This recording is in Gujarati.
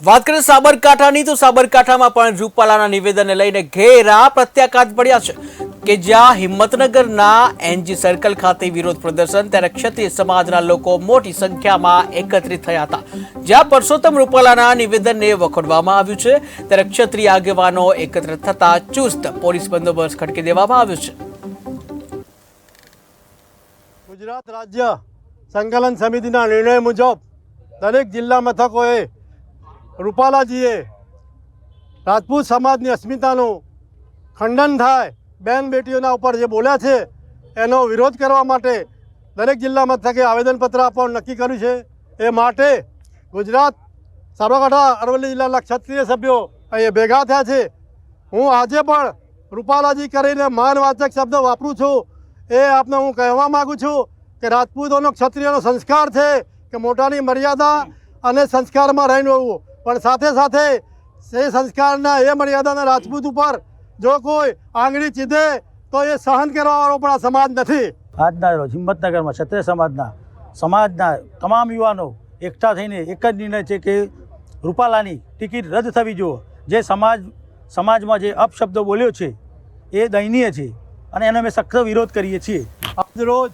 વાત કરીએ સાબરકાંઠાની, તો સાબરકાંઠામાં પણ રૂપાલાના નિવેદનને લઈને ઘેરા પ્રત્યાઘાત પડ્યા છે કે જ્યાં હિંમતનગરના એનજી સર્કલ ખાતે વિરોધ પ્રદર્શન ત્યારે ક્ષત્રિય સમાજના લોકો મોટી સંખ્યામાં એકત્રિત થયા હતા. જ્યાં પરસોત્તમ રૂપાલાના નિવેદનને વખોડવામાં આવ્યું છે ત્યારે ક્ષત્રિય આગેવાનો એકત્રિત થતા ચુસ્ત પોલીસ બંદોબસ્ત ખડકી દેવામાં આવ્યો છે. ગુજરાત રાજ્ય સંકલન સમિતિના નિર્ણય મુજબ દરેક જિલ્લા મથકોએ રૂપાલાજીએ રાજપૂત સમાજની અસ્મિતાનું ખંડન થાય, બેન બેટીઓના ઉપર જે બોલ્યા છે, એનો વિરોધ કરવા માટે દરેક જિલ્લા મથકે આવેદનપત્ર આપવાનું નક્કી કર્યું છે. એ માટે ગુજરાત સાબરકાંઠા અરવલ્લી જિલ્લાના ક્ષત્રિય સભ્યો અહીંયા ભેગા થયા છે. હું આજે પણ રૂપાલાજી કરીને માનવાચક શબ્દ વાપરું છું. એ આપને હું કહેવા માગું છું કે રાજપૂતોનો ક્ષત્રિયનો સંસ્કાર છે કે મોટાની મર્યાદા અને સંસ્કારમાં રહીને રહેવું પણ સાથે સાથે એ સંસ્કારના એ મર્યાદાના રાજપૂત ઉપર જો કોઈ આંગળી ચીધે તો એ સહન કરવાવાળો પણ આ સમાજ નથી. આજના રોજ હિંમતનગરમાં ક્ષત્રિય સમાજના સમાજના તમામ યુવાનો એકઠા થઈને એક જ નિર્ણય છે કે રૂપાલાની ટિકિટ રદ થવી જોઈએ. જે સમાજ સમાજમાં જે અપશબ્દો બોલ્યો છે એ દયનીય છે અને એનો અમે સખત વિરોધ કરીએ છીએ. આજ રોજ